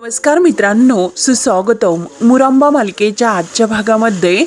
नमस्कार मित्रांनो सुस्वागतम. मुरांबा मालिकेच्या आजच्या भागामध्ये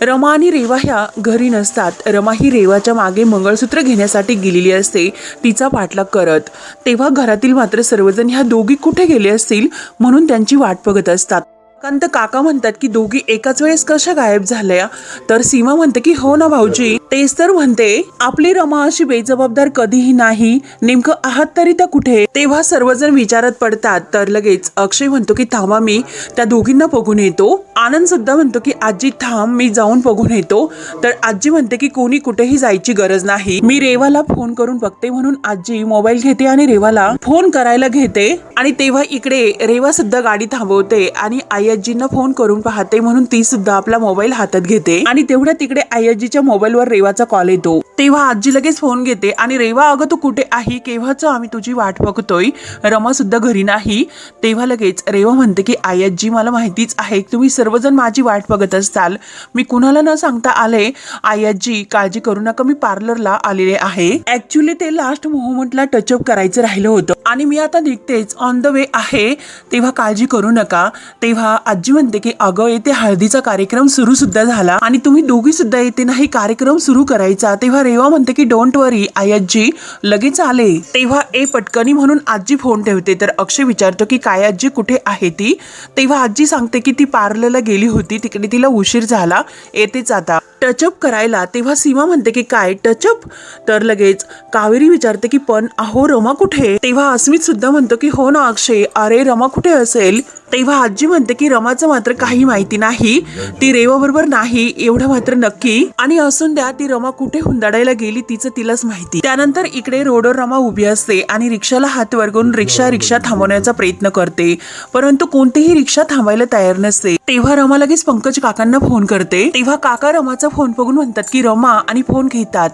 रमा आणि रेवा ह्या घरी नसतात. रमा ही रेवाच्या मागे मंगळसूत्र घेण्यासाठी गेलेली असते. तिचा पाठलाग करत. तेव्हा घरातील मात्र सर्वजण ह्या दोघी कुठे गेले असतील म्हणून त्यांची वाट बघत असतात. कांत काका म्हणतात की दोघी एकाच वेळेस कशा गायब झाल्या? तर सीमा म्हणते की हो ना भाऊजी. तेच तर म्हणते आपली रमा अशी बेजबाबदार कधीही नाही. नेमकं आहात तरी त्या कुठे? तेव्हा सर्वजण विचारात पडतात. तर लगेच अक्षय म्हणतो की थांबा मी त्या दोघींना बघून येतो. आनंद सुद्धा म्हणतो की आजी थांब मी जाऊन बघून येतो. तर आजी म्हणते की कोणी कुठेही जायची गरज नाही. मी रेवाला फोन करून बघते म्हणून आजी मोबाईल घेते आणि रेवाला फोन करायला घेते. आणि तेव्हा इकडे रेवा सुद्धा गाडी थांबवते आणि आई आजींना फोन करून पाहते म्हणून ती सुद्धा आपला मोबाईल हातात घेते आणि तेवढ्या तिकडे आई आजीच्या मोबाईलवर रेवाचा कॉल येतो. तेव्हा आजी लगेच फोन घेते आणि रेवा अगं तू कुठे आहे? केव्हाच आम्ही तुझी वाट बघतोय? रमा सुद्धा घरी नाही. तेव्हा लगेच रेवा म्हणते की आई मला माहितीच आहे तुम्ही सर्वजण माझी वाट बघत असताल मी कुणाला न सांगता आले. आई काळजी करू नका मी पार्लरला आलेले आहे. ऍक्च्युली ते लास्ट मोमेंटला टचअप करायचं राहिलं होतं. आणि मी आता निघतेच. ऑन द वे आहे. तेव्हा काळजी करू नका. तेव्हा आजी म्हणते की अगं येथे हळदीचा कार्यक्रम सुरू सुद्धा झाला आणि तुम्ही दोघी सुद्धा येते नाही कार्यक्रम सुरू करायचा. तेव्हा रेवा म्हणते की डोंट वरी आई आजी लगेच आले. तेव्हा ए पटकनी म्हणून आजी फोन ठेवते. तर अक्षय विचारतो की काय आजी कुठे आहे ती? तेव्हा आजी सांगते की ती पार्लरला गेली होती. तिकडे तिला उशीर झाला. येतेच आता. टचअप करायला तेव्हा सीमा म्हणते की काय? टचअप तर लगेच कावेरी विचारते की पण अहो रमा कुठे? तेव्हा अस्मित सुद्धा म्हणतो की हो ना अक्षय अरे रमा कुठे असेल? तेव्हा आजी म्हणते की रमाचं मात्र काही माहिती नाही. ती रेवा बरोबर नाही एवढं मात्र नक्की. आणि असून द्या ती रमा कुठे हुंदाडायला गेली तिचं तिलाच माहिती. त्यानंतर इकडे रोडवर रमा उभी असते आणि रिक्षाला हात वरगून रिक्षा रिक्षा थांबवण्याचा प्रयत्न करते. परंतु कोणतीही रिक्षा थांबायला तयार नसते. तेव्हा रमा लगेच पंकज काकांना फोन करते. तेव्हा काका रमाचा फोन बघून म्हणतात की रमा आणि फोन घेतात.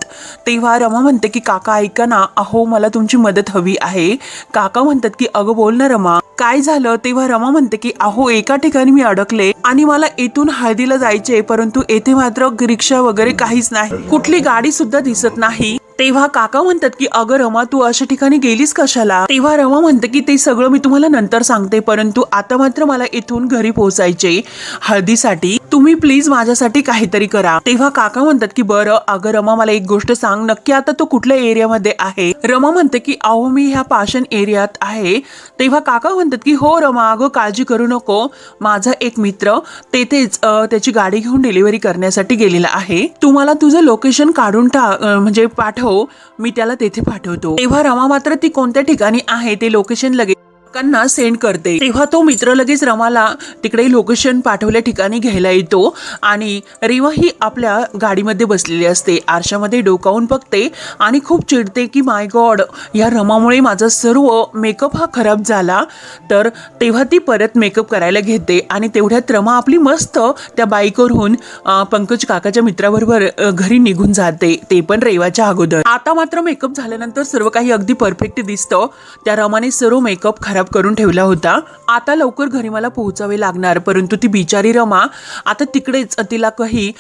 तेव्हा रमा म्हणते की काका ऐका ना. अहो मला तुमची मदत हवी आहे. काका म्हणतात की अगं बोल ना रमा. काय झालं? तेव्हा रमा म्हणते की अहो एका ठिकाणी मी अडकले आणि मला इथून हळदीला जायचे परंतु येथे मात्र रिक्षा वगैरे काहीच नाही. कुठली गाडी सुद्धा दिसत नाही. तेव्हा काका म्हणतात की अगं रमा तू अशा ठिकाणी गेलीस कशाला? तेव्हा रमा म्हणते की ते सगळं मी तुम्हाला नंतर सांगते परंतु आता मात्र मला इथून घरी पोहोचायचे हळदीसाठी. तुम्ही प्लीज माझ्यासाठी काहीतरी करा. तेव्हा काका म्हणतात की बरं अगं रमा मला एक गोष्ट सांग. नक्की आता तो कुठल्या एरियामध्ये आहे? रमा म्हणते की अहो मी ह्या पाषण एरियात आहे. तेव्हा काका म्हणतात की हो रमा अगं काळजी करू नको. माझा एक मित्र तेथेच त्याची गाडी घेऊन डिलिव्हरी करण्यासाठी गेलेला आहे. तुम्हाला तुझं लोकेशन काढून टाक म्हणजे पाठव. मी त्याला तेथे पाठवतो. तेव्हा रमा मात्र ती कोणत्या ठिकाणी आहे ते लोकेशन लगेच लोकांना सेंड करते. तेव्हा तो मित्र लगेच रमाला तिकडे लोकेशन पाठवल्या ठिकाणी घ्यायला येतो आणि रेवा ही आपल्या गाडीमध्ये बसलेली असते. आरशामध्ये डोकावून बघते आणि खूप चिडते की माय गॉड या रमामुळे माझा सर्व मेकअप हा खराब झाला. तर तेव्हा ती परत मेकअप करायला घेते आणि तेवढ्यात रमा आपली मस्त त्या बाईकवरून पंकज काकाच्या मित्राबरोबर घरी निघून जाते. ते पण रेवाच्या अगोदर. आता मात्र मेकअप झाल्यानंतर सर्व काही अगदी परफेक्ट दिसतं. त्या रमाने सर्व मेकअप खराब करून ठेवला होता. आता लवकर घरी मला पोहोचावे लागणार परंतु ती बिचारी रमा आता तिकडेच तिला काही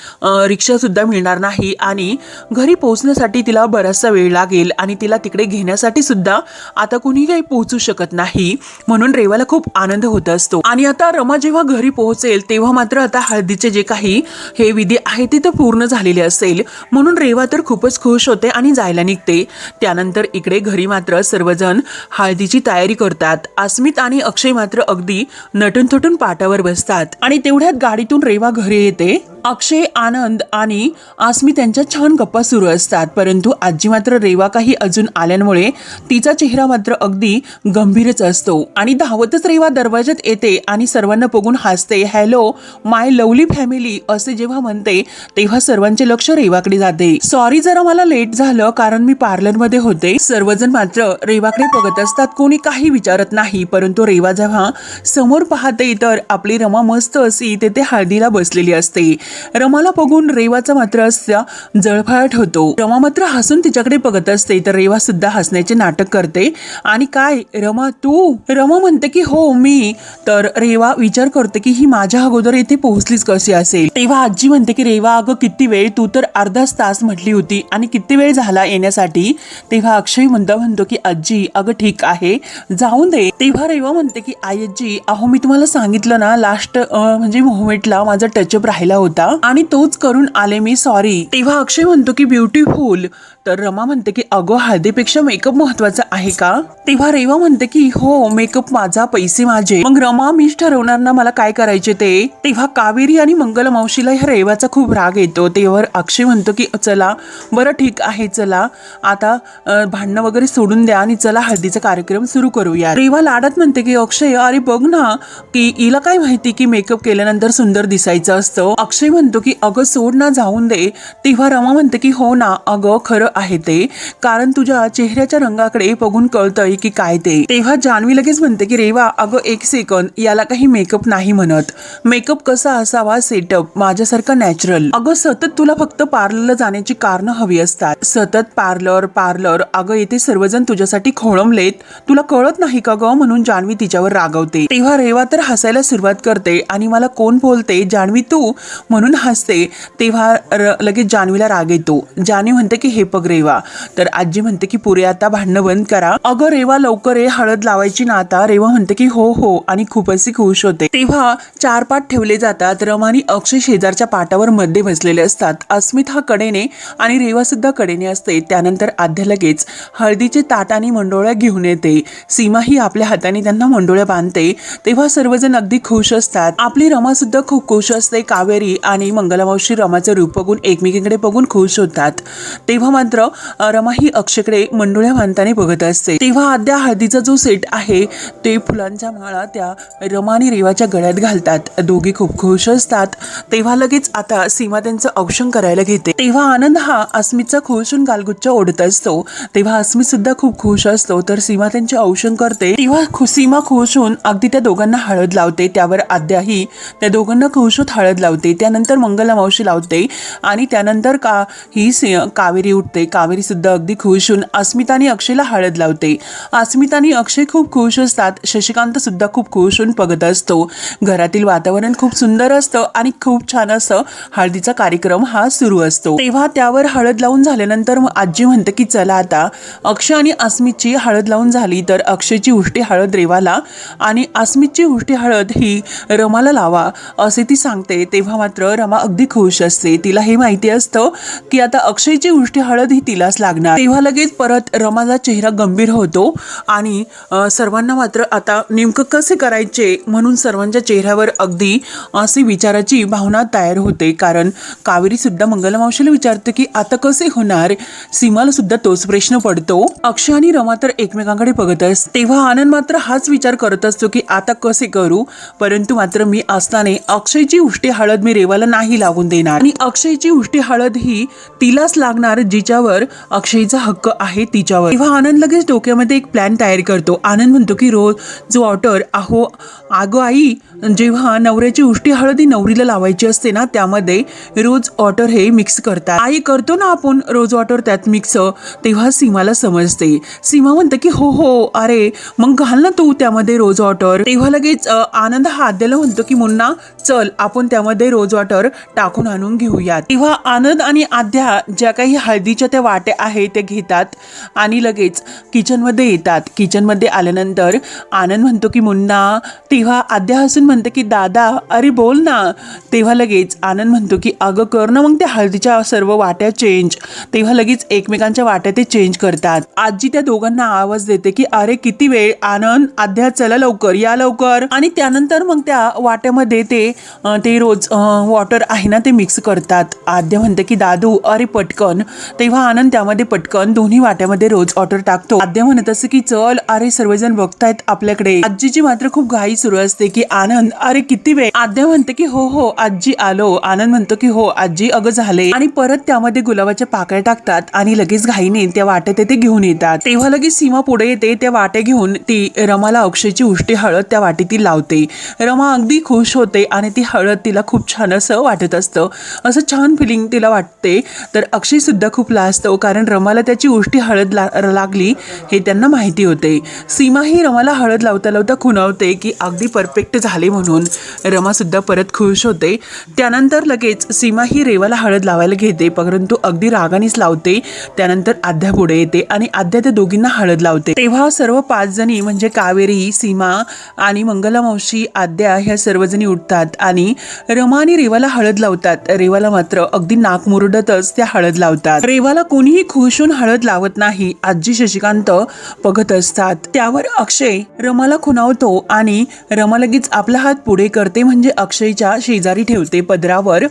रिक्षासुद्धा मिळणार नाही आणि घरी पोहोचण्यासाठी तिला बराचसा वेळ लागेल आणि तिला तिकडे घेण्यासाठी सुद्धा आता कुणी काही पोहोचू शकत नाही. म्हणून रेवाला खूप आनंद होत असतो. आणि आता रमा जेव्हा घरी पोहोचेल तेव्हा मात्र आता हळदीचे जे काही हे विधी आहे ते तर पूर्ण झालेले असेल. म्हणून रेवा तर खूपच खुश होते आणि जायला निघते. त्यानंतर इकडे घरी मात्र सर्वजण हळदीची तयारी करतात. अस्मित आणि अक्षय मात्र अगदी नटून थटून पाटावर बसतात. आणि तेवढ्यात गाडीतून रेवा घरी येते. अक्षय आनंद आणि आस्मी त्यांच्या छान गप्पा सुरू असतात. परंतु आजी मात्र रेवा काही अजून आल्यामुळे तिचा चेहरा मात्र अगदी गंभीरच असतो. आणि धावतच रेवा दरवाजात येते आणि सर्वांना बघून हसते. हॅलो माय लवली फॅमिली असे जेव्हा म्हणते तेव्हा सर्वांचे लक्ष रेवाकडे जाते. सॉरी जरा मला लेट झालं कारण मी पार्लरमध्ये होते. सर्वजण मात्र रेवाकडे बघत असतात कोणी काही विचारत नाही. परंतु रेवा जेव्हा समोर पाहते तर आपली रमा मस्त अशी तेथे हळदीला बसलेली असते. रमाला बघून रेवाचा मात्र असा जळफळाट होतो. रमा मात्र हसून तिच्याकडे बघत असते तर रेवा सुद्धा हसण्याचे नाटक करते. आणि काय रमा तू? रमा म्हणते की हो मी. तर रेवा विचार करते की ही माझ्या अगोदर इथे पोहोचलीच कशी असेल? तेव्हा आजी म्हणते की रेवा अगं किती वेळ तू तर अर्धाच तास म्हटली होती आणि किती वेळ झाला येण्यासाठी? तेव्हा अक्षय म्हणता म्हणतो की आजी अगं ठीक आहे जाऊन दे. तेव्हा रेवा म्हणते की आई आजी अहो मी तुम्हाला सांगितलं ना लास्ट म्हणजे मोमेंटला माझा टचअप राहिला होता. आणि तोच करून आले मी सॉरी तेव्हा अक्षय म्हणतो की ब्युटिफुल तर रमा म्हणते की अगं हळदीपेक्षा मेकअप महत्त्वाचा आहे का? तेव्हा रेवा म्हणते की हो मेकअप माझा पैसे माझे. मग रमा मीच ठरवणार ना मला काय करायचे ते? तेव्हा कावेरी आणि मंगल मावशीला ह्या रेवाचा खूप राग येतो. तेव्हा अक्षय म्हणतो की चला बरं ठीक आहे चला. आता भांडणं वगैरे सोडून द्या आणि चला हळदीचा कार्यक्रम सुरू करूया रेवा लाडत म्हणते की अक्षय अरे बघ ना की हिला काय माहिती की मेकअप केल्यानंतर सुंदर दिसायचं असतं? अक्षय म्हणतो की अगं सोड ना जाऊन दे. तेव्हा रमा म्हणते की हो ना अगं खरं आहे ते. कारण तुझ्या चेहऱ्याच्या रंगाकडे बघून कळतंय की काय ते. तेव्हा जान्हवी लगेच म्हणते की रेवा अगं एक सेकंद याला काही मेकअप नाही म्हणत. मेकअप कसा असावा? सेटअप माझ्यासारखा नॅचरल अगं सतत तुला फक्त पार्लरला जाण्याची कारणं हवी असतात. सतत पार्लर पार्लर. अगं येथे सर्वजण तुझ्यासाठी खोळंबलेत. तुला कळत नाही का ग? म्हणून जान्हवी तिच्यावर रागवते. तेव्हा रेवा तर हसायला सुरुवात करते आणि मला कोण बोलते? जान्हवी तू? म्हणून हसते. तेव्हा लगेच जान्हवीला राग येतो. जान्हवी म्हणते की हे बघ रेवा तर आजी म्हणते की पुरे आता भांडणं बंद करा. अगं रेवा लवकर ये. हळद लावायची ना आता. रेवा म्हणते की हो हो. आणि खूप खुश होते. तेव्हा चार पाठ ठेवले जातात. रमा आणि अक्षय शेजारच्या पाटावर मध्ये बसलेले असतात. अस्मित हा कडेने आणि रेवा सुद्धा कडेने असते. त्यानंतर आध्या लगेच हळदीचे ताट आणि मंडोळ्या घेऊन येते. सीमा ही आपल्या हाताने त्यांना मंडोळ्या बांधते. तेव्हा सर्वजण अगदी खुश असतात. आपली रमा सुद्धा खूप खुश असते. कावेरी आणि मंगलामावशी रमाचं रूप बघून एकमेकीकडे बघून खुश होतात. तेव्हा मात्र रमाही रमा ही अक्षयकडे मंडोळ्या बांधताना बघत असते. तेव्हा आद्या हळदीचा जो सेट आहे ते फुलांच्या माळा त्या रमाने आणि रेवाच्या गळ्यात घालतात. दोघे खूप खुश असतात. तेव्हा लगेच आता सीमा त्यांचं औक्षण करायला घेते. तेव्हा आनंद हा अस्मितचा खुशून गालगुच्च ओढत असतो. तेव्हा अस्मित सुद्धा खूप खुश असतो तर सीमा त्यांचे औषण करते. तेव्हा खु- सीमा खुश होऊन अगदी त्या दोघांना हळद लावते. त्यावर आद्याही त्या दोघांना खुशूत हळद लावते. त्यानंतर मंगला मावशी लावते आणि त्यानंतर का ही सी- कावेरी उठते. कावेरी सुद्धा अगदी खुश होऊन अस्मिता आणि अक्षयला हळद लावते. अस्मिता आणि अक्षय खूप खुश असतात. शशिकांत सुद्धा खूप खुश होऊन बघत असतो. घरातील वातावरण खूप सुंदर असतं आणि खूप छान असं हळदीचा कार्यक्रम हा सुरू असतो. तेव्हा त्यावर हळद लावून झाल्यानंतर आजी म्हणते की चला आता. अक्षय आणि अस्मितची हळद लावून झाली तर अक्षयची उष्टी हळद रेवाला आणि अस्मितची उष्टी हळद ही रमाला लावा असे ती सांगते. तेव्हा मात्र रमा अगदी खुश असते. तिला हे माहिती असतं की आता अक्षयची उष्टी हळद ही तिलाच लागणार. तेव्हा लगेच परत रमाचा चेहरा गंभीर होतो आणि सर्वांना मात्र आता नेमकं कसे करायचे म्हणून सर्वांच्या चेहऱ्यावर अगदी अशी विचाराची भावना तयार होते. कारण कावेरी सुद्धा मंगलमावशीला विचारते की आता कसे होणार? सीमाला सुद्धा तोच प्रश्न पडतो. अक्षय आणि रमा तर एकमेकांकडे बघत अस तेव्हा आनंद मात्र हाच विचार करत असतो की आता कसे करू? परंतु मात्र मी असताना अक्षयची उष्टी हळद मी रेवाला नाही लागून देणार. आणि अक्षयची उष्टी हळद ही तिलाच लागणार जिच्या जिच्यावर अक्षयचा हक्क आहे तिच्यावर. तेव्हा आनंद लगेच डोक्यामध्ये एक प्लॅन तयार करतो. आनंद म्हणतो की रोज जो वॉटर अहो आगो आई जेव्हा नवऱ्याची उष्टी हळदी नवरीला लावायची असते ना त्यामध्ये रोज वॉटर हे मिक्स करतात. आई करतो ना आपण रोज वॉटर त्यात मिक्स तेव्हा सीमाला समजते. सीमा म्हणते की हो हो अरे मग घाल ना तू त्यामध्ये रोज वॉटर तेव्हा लगेच आनंद हा आद्याला म्हणतो की मुन्ना चल आपण त्यामध्ये रोज वॉटर टाकून आणून घेऊया तेव्हा आनंद आणि आद्या ज्या काही हळदीच्या त्या वाट्या आहेत त्या घेतात आणि लगेच किचनमध्ये येतात. किचनमध्ये आल्यानंतर आनंद म्हणतो की मुन्ना तेव्हा आद्या हसून म्हणते की दादा अरे बोल ना. तेव्हा लगेच आनंद म्हणतो की अगं कर ना मग त्या हळदीच्या सर्व वाट्या चेंज तेव्हा लगेच एकमेकांच्या वाट्या ते चेंज करतात. आजी त्या दोघांना आवाज देते की अरे किती वेळ आनंद आद्या चला लवकर या लवकर. आणि त्यानंतर मग त्या वाट्यामध्ये ते ते रोज वॉटर आहे ना ते मिक्स करतात. आद्या म्हणते की दादू अरे पटकन. तेव्हा आनंद त्यामध्ये पटकन दोन्ही वाट्यामध्ये रोज ऑर्डर टाकतो. आद्या म्हणत असते की चल अरे सर्वजण बघतायत आपल्याकडे. आजीची मात्र खूप घाई सुरू असते की आनंद अरे किती वेळ. आद्या म्हणते की हो हो आजी आलो. आनंद म्हणतो की हो आजी अगं झाले. आणि परत त्यामध्ये गुलाबाच्या पाकळ्या टाकतात आणि लगेच घाईने त्या वाट्या ते घेऊन येतात. तेव्हा लगेच सीमा पुढे येते त्या वाट्या घेऊन ती रमाला अक्षयची उष्टी हळद त्या वाटीतील लावते. रमा अगदी खुश होते आणि ती हळद तिला खूप छान असं वाटत असतं. असं छान फिलिंग तिला वाटते. तर अक्षय सुद्धा खूप असतो. कारण रमाला त्याची उष्टी हळद ला लागली हे त्यांना माहिती होते. सीमा ही रमाला हळद लावता लावता खुणावते की अगदी परफेक्ट झाले म्हणून. रमासुद्धा परत खुश होते. त्यानंतर लगेच सीमा ही रेवाला हळद लावायला घेते. परंतु अगदी रागानेच लावते. त्यानंतर आद्या पुढे येते आणि आद्या त्या दोघींना हळद लावते. तेव्हा सर्व पाच जणी म्हणजे कावेरी सीमा आणि मंगलामावशी आद्या ह्या सर्वजणी उठतात आणि रमा आणि रेवाला हळद लावतात. रेवाला मात्र अगदी नाक मुरडतच त्या हळद लावतात. रेवा रेवाला कोणीही खुशून हळद लावत नाही. आजी शशिकांत बघत असतात. त्यावर अक्षय रमाला खुणावतो आणि रमा लगेच आपला हात पुढे करते म्हणजे अक्षयच्या शेजारी ठेवते पदरावर.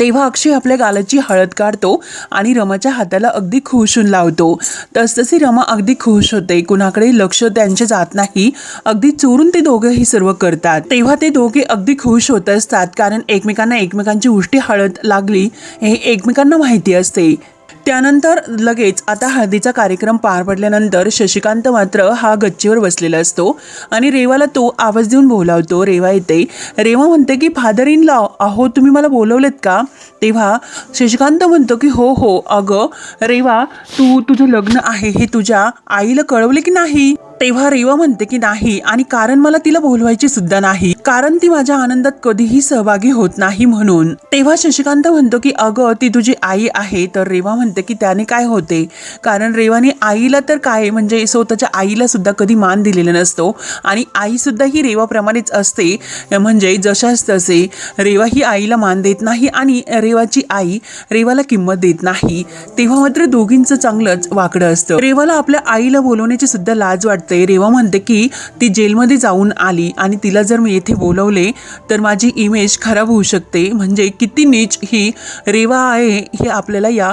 तेव्हा अक्षय आपल्या गालाची हळद काढतो आणि रमाच्या हाताला अगदी खुशून लावतो. तसतशी रमा अगदी खुश होते. कुणाकडे लक्ष त्यांचे जात नाही. अगदी चोरून ते दोघंही सर्व करतात. तेव्हा ते दोघे अगदी खुश होत असतात. कारण एकमेकांना एकमेकांची उष्टी हळद लागली हे एकमेकांना माहिती असते. त्यानंतर लगेच आता हळदीचा कार्यक्रम पार पडल्यानंतर शशिकांत मात्र हा गच्चीवर बसलेला असतो आणि रेवाला तो आवाज देऊन बोलावतो रेवा येते. रेवा म्हणते की फादर इन लॉ अहो तुम्ही मला बोलवलेत का? तेव्हा शशिकांत म्हणतो की हो हो अगं रेवा तू तुझं लग्न आहे हे तुझ्या आईला कळवले की नाही? तेव्हा रेवा म्हणते की नाही आणि कारण मला तिला बोलवायची सुद्धा नाही. कारण ती माझ्या आनंदात कधीही सहभागी होत नाही म्हणून. तेव्हा शशिकांत म्हणतो की अगं ती तुझी आई आहे. तर रेवा म्हणते की त्याने काय होते? कारण रेवाने आईला तर काय म्हणजे स्वतःच्या आईला सुद्धा कधी मान दिलेला नसतो. आणि आई सुद्धा ही रेवाप्रमाणेच असते. म्हणजे जशाच तसे रेवा ही आईला मान देत नाही आणि रेवाची आई रेवाला किंमत देत नाही. तेव्हा मात्र दोघींचं चांगलंच वाकडं असतं. रेवाला आपल्या आईला बोलवण्याची सुद्धा लाज वाटते. रेवा म्हणते की ती जेलमध्ये जाऊन आली आणि तिला जर मी येथे बोलवले तर माझी इमेज खराब होऊ शकते. म्हणजे किती नीच ही रेवा आहे हे आपल्याला या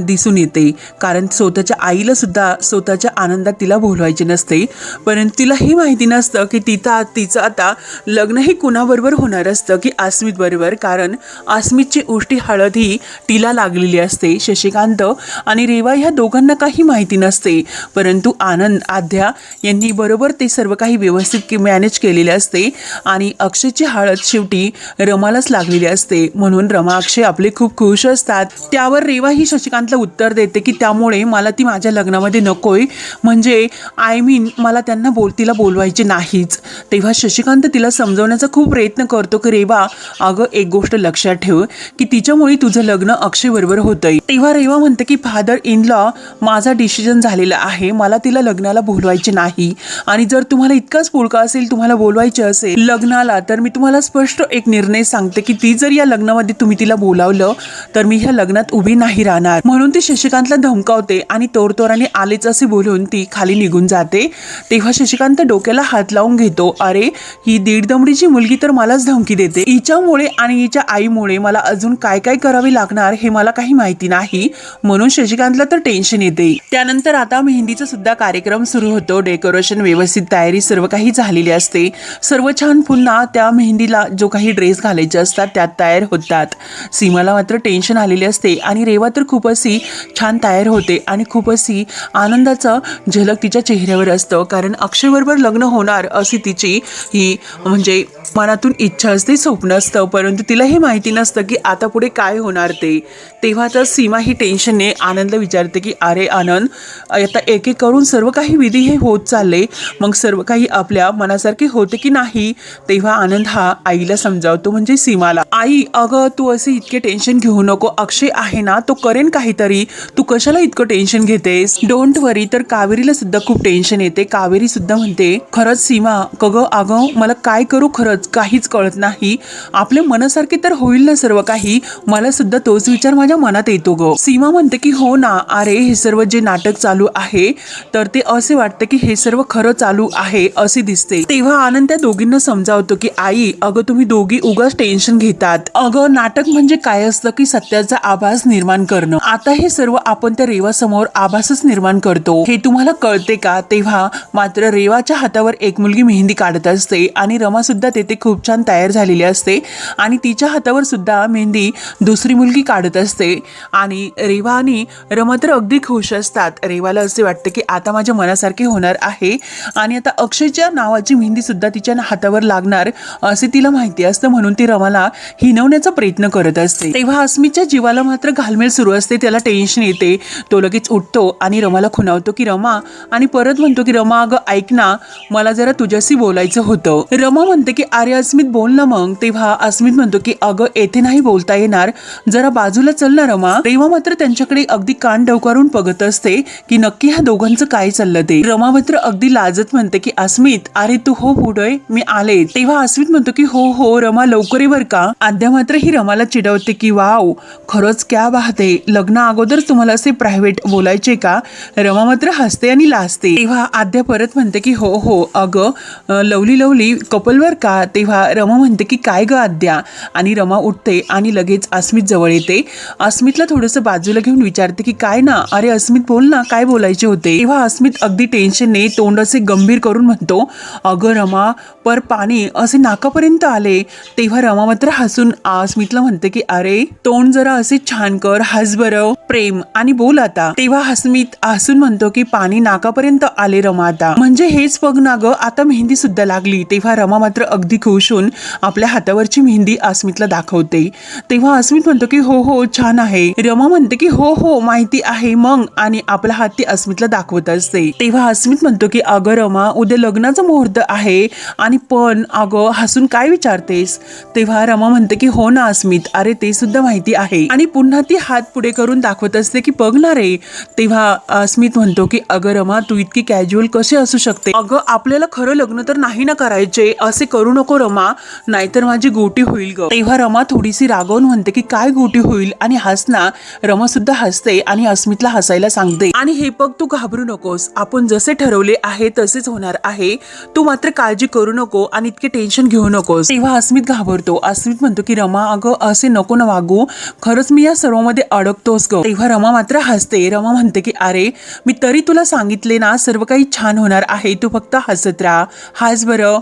दिसून येते. कारण स्वतःच्या आईलासुद्धा स्वतःच्या आनंदात तिला बोलवायचे नसते. परंतु तिला हे माहिती नसतं की तिथं तिचं आता लग्न हे कुणाबरोबर होणार असतं की आस्मितबरोबर कारण अस्मितची उष्टी हळद ही तिला लागलेली असते शशिकांत आणि रेवा ह्या दोघांना काही माहिती नसते. परंतु आनंद आध्या यांनी बरोबर ते सर्व काही व्यवस्थित मॅनेज केलेले असते. आणि अक्षयची हळद शेवटी रमालाच लागलेली असते. म्हणून रमा अक्षय आपले खूप खुश असतात. त्यावर रेवा ही शशिकांतला उत्तर देते की त्यामुळे मला ती माझ्या लग्नामध्ये नकोय. म्हणजे आय मीन मला त्यांना बोल तिला बोलवायचे नाहीच. तेव्हा शशिकांत तिला समजवण्याचा खूप प्रयत्न करतो की रेवा अगं एक गोष्ट लक्षात ठेव की तिच्यामुळे तुझं लग्न अक्षय बरोबर होतंय. तेव्हा रेवा म्हणते की फादर इन लॉ माझा डिसिजन झालेला आहे. मला तिला लग्नाला बोलवायचे नाही. आणि जर तुम्हाला इतकाच पुळका असेल तुम्हाला बोलवायचे असेल लग्नाला तर मी तुम्हाला स्पष्ट एक निर्णय सांगते की ती जर या लग्नामध्ये तुम्ही तिला बोलावलं तर मी ह्या लग्नात उभी नाही राहणार. म्हणून ती शशिकांतला धमकावते आणि तोरतोराने आलेच असे बोलून ती खाली निघून जाते. तेव्हा शशिकांत डोक्याला हात लावून घेतो अरे ही दीडदमडीची मुलगी तर मलाच धमकी देते. हिच्यामुळे आणि हिच्या आईमुळे मला अजून काय काय करावे लागणार हे मला काही माहिती नाही. म्हणून शशिकांतला तर टेन्शन येते. त्यानंतर आता मेहंदीचा सुद्धा कार्यक्रम सुरू होतो. डेकोरेशन व्यवस्थित तयारी सर्व काही झालेली असते. सर्व छान पुन्हा त्या मेहंदीला जो काही ड्रेस घालायचे असतात त्यात तयार होतात. सीमाला मात्र टेन्शन आलेले असते आणि रेवा तर खूप अशी छान तयार होते आणि खूप अशी आनंदाचं झलक तिच्या चेहऱ्यावर असतं. कारण अक्षयबरोबर लग्न होणार अशी तिची ही म्हणजे मनातून इच्छा असते स्वप्न असतं. परंतु तिला हे माहिती नसतं की आता पुढे काय होणार ते. तेव्हा तर सीमा ही टेन्शनने आनंदला विचारते की अरे आनंद आता एक एक करून सर्व काही विधी हे होत चालले. मग सर्व काही आपल्या मनासारखे होते की नाही? तेव्हा आनंद हा आईला समजावतो म्हणजे सीमाला आई अगं तू असे इतके टेन्शन घेऊ नको. अक्षय आहे ना तो करेन काहीतरी. तू कशाला इतकं टेन्शन घेतेस? डोंट वरी तर कावेरीला सुद्धा खूप टेन्शन येते. कावेरी सुद्धा म्हणते खरंच सीमा कग अगं मला काय करू खरंच? काहीच कळत नाही. आपल्या मनासारखे तर होईल ना सर्व काही. मला सुद्धा तोच विचार माझ्या मनात येतो ग. सीमा म्हणते की हो ना अरे हे सर्व जे नाटक चालू आहे तर ते असे वाटते की हे सर्व खरं चालू आहे असे दिसते. तेव्हा आनंद त्या दोघींना समजावतो की आई अगं तुम्ही दोघी उगाच टेन्शन घेतात. अगं नाटक म्हणजे काय असतं की सत्याचा आभास निर्माण करणं. आता हे सर्व आपण त्या रेवासमोर आभासच निर्माण करतो. हे तुम्हाला कळते का? तेव्हा मात्र रेवाच्या हातावर एक मुलगी मेहंदी काढत असते आणि रमा सुद्धा तेथे खूप छान तयार झालेली असते आणि तिच्या हातावर सुद्धा मेहंदी दुसरी मुलगी काढत असते. असते. आणि रेवा आणि रमा तर अगदी खुश असतात. रेवाला असे वाटते की आता माझ्या मनासारखे होणार आहे. आणि आता अक्षयच्या नावाची मेहंदी सुद्धा तिच्या हातावर लागणार असे तिला माहिती असतं. म्हणून ती रमाला हिनवण्याचा प्रयत्न करत असते. तेव्हा अस्मितच्या जीवाला मात्र घालमेल सुरू असते. त्याला टेन्शन येते. तो लगेच उठतो आणि रमाला खुणावतो की रमा आणि परत म्हणतो की रमा अगं ऐक ना. मला जरा तुझ्याशी बोलायचं होतं. रमा म्हणते की अरे अस्मित बोल ना मग. तेव्हा अस्मित म्हणतो की अगं येथे नाही बोलता येणार. जरा बाजूलाच ना रमा? रेवा मात्र त्यांच्याकडे अगदी कान डवकारून बघत असते की नक्की ह्या दोघांचं काय चाललं ते. रमा मात्र अगदी लाजत म्हणते की अस्मित अरे तू हो पुढे मी आले. तेव्हा अस्मित म्हणतो की हो हो रमा लवकर बर का. आद्या मात्र ही रमाला चिडवते की वाव खरंच क्या वाहते लग्न अगोदर तुम्हाला असे प्रायव्हेट बोलायचे का? रमा मात्र हसते आणि लाजते. तेव्हा आद्या परत म्हणते की हो हो अगं लवली लवली कपलवर का? तेव्हा रमा म्हणते की काय ग आद्या? आणि रमा उठते आणि लगेच अस्मित जवळ येते. अस्मितला थोडंसं बाजूला घेऊन विचारते की काय ना? अरे अस्मित बोल ना. काय बोलायचे होते? तेव्हा अस्मित अगदी टेन्शनने तोंड असे गंभीर करून म्हणतो अगं रमा पर पाणी असे नाकापर्यंत आले. तेव्हा रमा मात्र हसून अस्मितला म्हणते की अरे तोंड जरा असे छान कर हस बरं प्रेम आणि बोल आता. तेव्हा हस्मित हसून म्हणतो की पाणी नाकापर्यंत आले रमा आता. म्हणजे हेच बघ ना ग आता मेहंदी सुद्धा लागली. तेव्हा रमा मात्र अगदी खुश होऊन आपल्या हातावरची मेहंदी अस्मितला दाखवते. तेव्हा अस्मित म्हणतो की हो हो छान आहे. रमा म्हणते की हो हो माहिती आहे मग. आणि आपला हात ती अस्मितला दाखवत असते. तेव्हा अस्मित म्हणतो की अगं रमा उद्या लग्नाचा मुहूर्त आहे आणि पण अगं हसून काय विचारतेस? तेव्हा रमा म्हणते की हो ना अस्मित. अरे ते सुद्धा माहिती आहे. आणि पुन्हा ती हात पुढे करून दाखवत असते की बघ ना रे. तेव्हा अस्मित म्हणतो की अगं रमा तू इतकी कॅज्युअल कशी असू शकते? अगं आपल्याला खरं लग्न तर नाही ना करायचे. असे करू नको रमा. नाहीतर माझी गोटी होईल ग. तेव्हा रमा थोडीशी रागवून म्हणते की काय गोटी होईल? आणि हसना रमा सुद्धा हसते आणि अस्मितला हसायला सांगते. आणि हे बघ तू घाबरू नकोस. आपण जसे ठरवले आहे तसेच होणार आहे. तू मात्र काळजी करू नको आणि इतके टेन्शन घेऊ नकोस. तेव्हा अस्मित घाबरतो. अस्मित म्हणतो की रमा अगं असे नको ना वागू. खरंच मी या सर्वांमध्ये अडकतोस ग. तेव्हा रमा मात्र हसते. रमा म्हणते की अरे मी तरी तुला सांगितले ना सर्व काही छान होणार आहे. तू फक्त हसत राहा. हास बरं.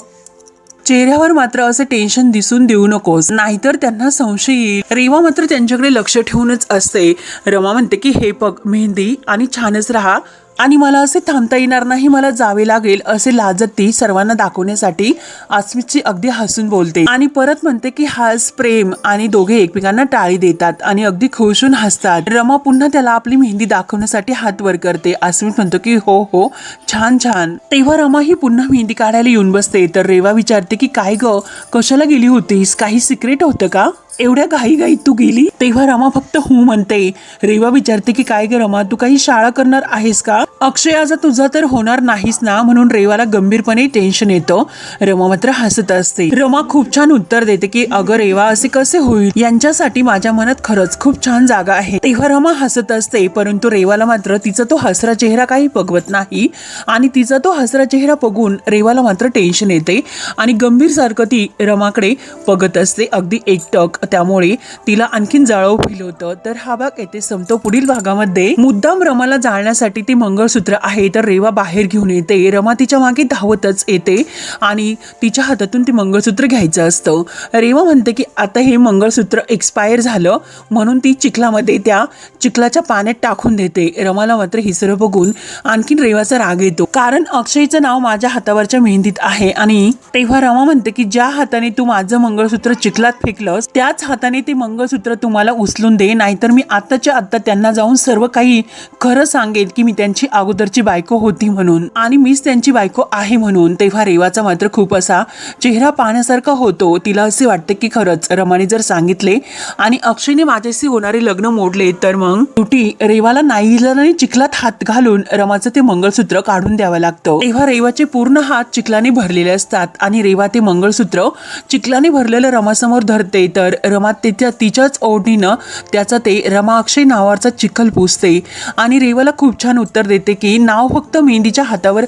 चेहऱ्यावर मात्र असं टेन्शन दिसून देऊ नकोस. नाहीतर त्यांना संशय येईल. रेवा मात्र त्यांच्याकडे लक्ष ठेवूनच असते. रमा म्हणते की हे बघ मेहंदी आणि छानच राहा. आणि मला असे थांबता येणार नाही मला जावे लागेल असे लाजत ती सर्वांना दाखवण्यासाठी अस्मितची अगदी हसून बोलते. आणि परत म्हणते की हास प्रेम आणि दोघे एकमेकांना टाळी देतात आणि अगदी खुशून हसतात. रमा पुन्हा त्याला आपली मेहंदी दाखवण्यासाठी हात वर करते. अस्मित म्हणतो की हो हो छान छान. तेव्हा रमा ही पुन्हा मेहंदी काढायला येऊन बसते. तर रेवा विचारते की काय ग? कशाला गेली होतीस? काही सिक्रेट होतं का? एवढ्या घाई घाईत तू गेली? तेव्हा रमा फक्त हू म्हणते. रेवा विचारते की काय गे रमा तू काही शाळा करणार आहेस का? अक्षय आज तुझा तर होणार नाहीस ना म्हणून रेवाला गंभीरपणे टेन्शन येतं. रमा मात्र हसत असते. रमा खूप छान उत्तर देते की अगं रेवा असे कसे होईल? यांच्यासाठी माझ्या मनात खरंच खूप छान जागा आहे. तेव्हा रमा हसत असते परंतु रेवाला मात्र तिचा तो हसरा चेहरा काही बघवत नाही. आणि तिचा तो हसरा चेहरा बघून रेवाला मात्र टेन्शन येते. आणि गंभीर सारखं ती रमाकडे बघत असते. अगदी एकटक. त्यामुळे तिला आणखीन जाळव फील होतं. तर हा भाग येथे संपतो. पुढील भागामध्ये मुद्दाम रमाला जाळण्यासाठी ती मंगळसूत्र आहे. तर रेवा बाहेर घेऊन येते. रमा तिच्यामागे धावतच येते आणि तिच्या हातातून ती मंगळसूत्र घ्यायचं असतं. रेवा म्हणते की आता हे मंगळसूत्र एक्सपायर झालं म्हणून ती चिखलामध्ये त्या चिखलाच्या पाण्यात टाकून देते. रमाला मात्र ही सर्व बघून आणखीन रेवाचा राग येतो. कारण अक्षयचं नाव माझ्या हातावरच्या मेहंदीत आहे आणि तेव्हा रमा म्हणते की ज्या हाताने तू माझं मंगळसूत्र चिखलात फेकलंस त्याच हाताने ते मंगळसूत्र तुम्हाला उचलून दे नाहीतर मी आत्ताच्या आत्ता त्यांना जाऊन सर्व काही खरं सांगेन की मी त्यांची अगोदरची बायको होती म्हणून. आणि मीच त्यांची बायको आहे म्हणून. तेव्हा रेवाचा मात्र खूप असा चेहरा पाहण्यासारखा होतो. तिला असे वाटते की खरंच रमाने जर सांगितले आणि अक्षयने माझ्याशी होणारे लग्न मोडले तर मग? तुटी रेवाला नाही चिखलात हात घालून रमाचं ते मंगळसूत्र काढून द्यावं लागतं. तेव्हा रेवाचे पूर्ण हात चिखलाने भरलेले असतात आणि रेवा ते मंगळसूत्र चिखलाने भरलेलं रमासमोर धरते तर रमा तिच्या तिच्याच ओढणीनं त्याचं ते रमाक्षी नावाचं चिखल पुसते. आणि रेवाला खूप छान उत्तर देते की नाव फक्त मेहंदीच्या हातावर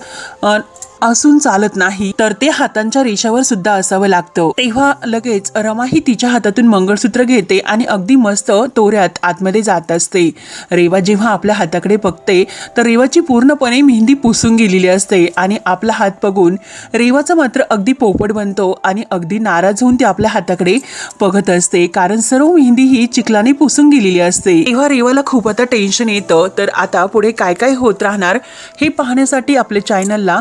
असून चालत नाही तर ते हातांच्या रेषावर सुद्धा असावं लागतं. तेव्हा लगेच रमा ही तिच्या हातातून मंगळसूत्र घेते आणि अगदी मस्त तोऱ्यात आतमध्ये जात असते. रेवा जेव्हा आपल्या हाताकडे बघते तर रेवाची पूर्णपणे मेहंदी पुसून गेलेली असते आणि आपला हात बघून रेवाचा मात्र अगदी पोपट बनतो आणि अगदी नाराज होऊन ती आपल्या हाताकडे बघत असते कारण सर्व मेहंदी ही चिखलाने पुसून गेलेली असते. तेव्हा रेवाला खूप आता टेन्शन येतं तर आता पुढे काय काय होत राहणार हे पाहण्यासाठी आपल्या चॅनलला